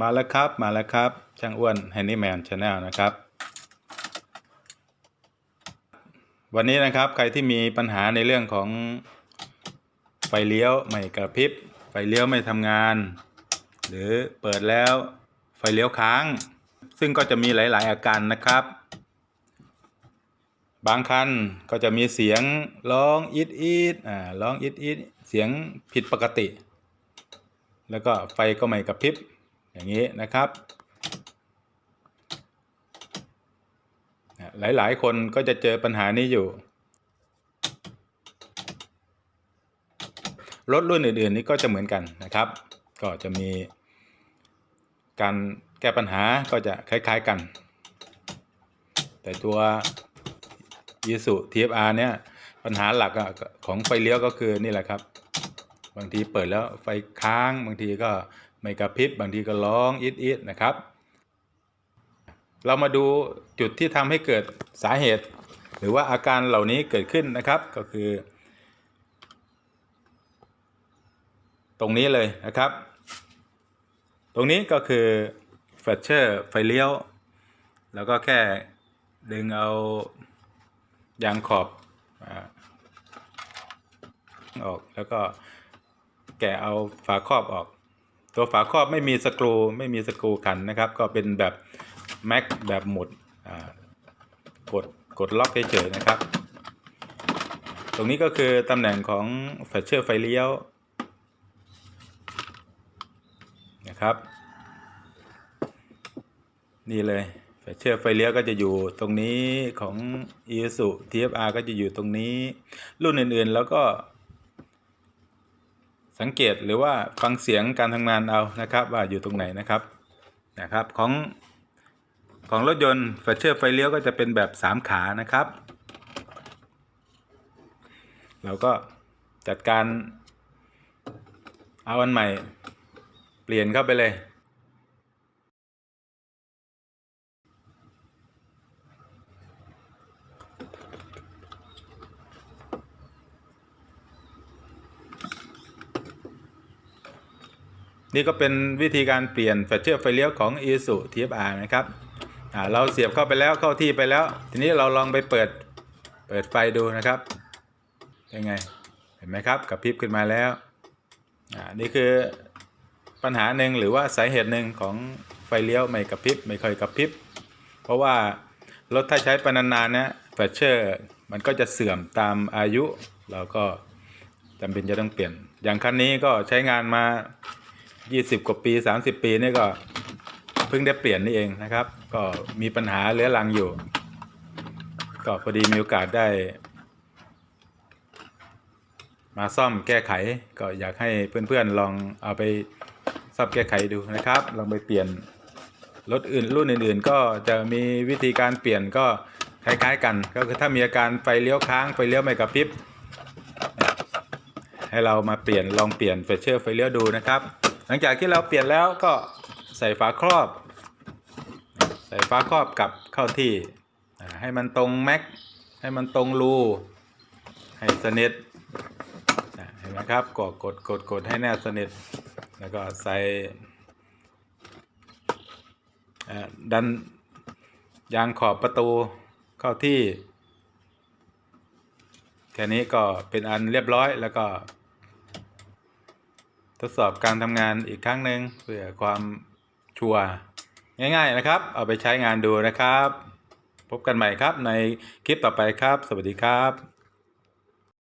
มาแล้วครับมาแล้วครับ ช่างอ้วนแฮนนี่แมนชาแนลนะครับ วันนี้นะครับใครที่มีปัญหาในเรื่องของไฟเลี้ยวไม่กระพริบ ไฟเลี้ยวไม่ทำงาน หรือเปิดแล้วไฟเลี้ยวค้าง ซึ่งก็จะมีหลาย ๆ อาการนะครับ บางคันก็จะมีเสียงร้องอีดอีดอ่าร้องอีดอีดเสียงผิดปกติ แล้วก็ไฟก็ไม่กระพริบ อย่างนี้นะครับ หลายๆ คนก็จะเจอปัญหานี้อยู่ รถรุ่นอื่นๆ นี้ก็จะเหมือนกันนะครับ ก็จะมีการแก้ปัญหาก็จะคล้ายๆกัน แต่ตัว y i s u TFR เนี่ยปัญหาหลักของไฟเลี้ยวก็คือนี่แหละครับ บางทีเปิดแล้วไฟค้างบางทีก็ ไม่กระพริบบางทีก็ร้องอิดอิดนะครับ เรามาดูจุดที่ทำให้เกิดสาเหตุ หรือว่าอาการเหล่านี้เกิดขึ้นนะครับก็คือ ตรงนี้เลยนะครับ ตรงนี้ก็คือแฟลชเชอร์ไฟเลี้ยว แล้วก็แค่ดึงเอายางขอบออกแล้วก็แกะเอาฝาครอบออก ตัวฝาครอบไม่มีสกรูไม่มีสกรูขันนะครับ ก็เป็นแบบแม็กแบบหมุดกดกดล็อกเฉยๆนะครับ ตรงนี้ก็คือตำแหน่งของแฟลชเชอร์ไฟเลี้ยวนะครับนี่เลยแฟลชเชอร์ไฟเลี้ยวก็จะอยู่ตรงนี้ของ i s u TFR ก็จะอยู่ตรงนี้ รุ่นอื่นๆ แล้วก็ สังเกตหรือว่าฟังเสียงการทำงานเอานะครับว่าอยู่ตรงไหนนะครับนะครับของของรถยนต์แฟชเชอร์ไฟเลี้ยวก็จะเป็นแบบ 3 ขานะครับ เราก็จัดการเอาอันใหม่เปลี่ยนเข้าไปเลย นี่ก็เป็นวิธีการเปลี่ยนแฟลชเชอร์ไฟเลี้ยวของ i s u TFR นะครับเราเสียบเข้าไปแล้วเข้าที่ไปแล้ว ทีนี้เราลองไปเปิดเปิดไฟดูนะครับยังไงเห็นไหมครับกระพริบขึ้นมาแล้วอ่านี่คือปัญหาหนึ่งหรือว่าสาเหตุหนึ่งของไฟเลี้ยวไม่กระพริบไม่ค่อยกระพริบ เพราะว่ารถถ้าใช้ไปนานๆนะแฟลชเชอร์มันก็จะเสื่อมตามอายุ เราก็จำเป็นจะต้องเปลี่ยน อย่างคันนี้ก็ใช้งานมา 20กว่าปี30ปีนี่ก็เพิ่งได้เปลี่ยนนี่เองนะครับ ก็มีปัญหาเรื้อรังอยู่ ก็พอดีมีโอกาสได้ มาซ่อมแก้ไข ก็อยากให้เพื่อนๆลองเอาไปซ่อมแก้ไขดูนะครับ ลองไปเปลี่ยนรถอื่นรุ่นอื่นๆ ก็จะมีวิธีการเปลี่ยนก็คล้ายๆ กันก็คือถ้ามีอาการไฟเลี้ยวค้างไฟเลี้ยวไม่กระพริบให้เรามาเปลี่ยนลองเปลี่ยนเฟเชอร์ไฟเลี้ยวดูนะครับ หลังจากที่เราเปลี่ยนแล้วก็ใส่ฝาครอบ ใส่ฝาครอบกลับเข้าที่ ให้มันตรงแม็ก ให้มันตรงรูให้สนิทเห็นไหมครับกดกดกดกดให้แนบสนิท แล้วก็ใส่ดันยางขอบประตูเข้าที่ แค่นี้ก็เป็นอันเรียบร้อยแล้วก็ ทดสอบการทำงานอีกครั้งหนึ่งเพื่อความชัวร์ง่าย ๆนะครับ เอาไปใช้งานดูนะครับ พบกันใหม่ครับในคลิปต่อไปครับ สวัสดีครับ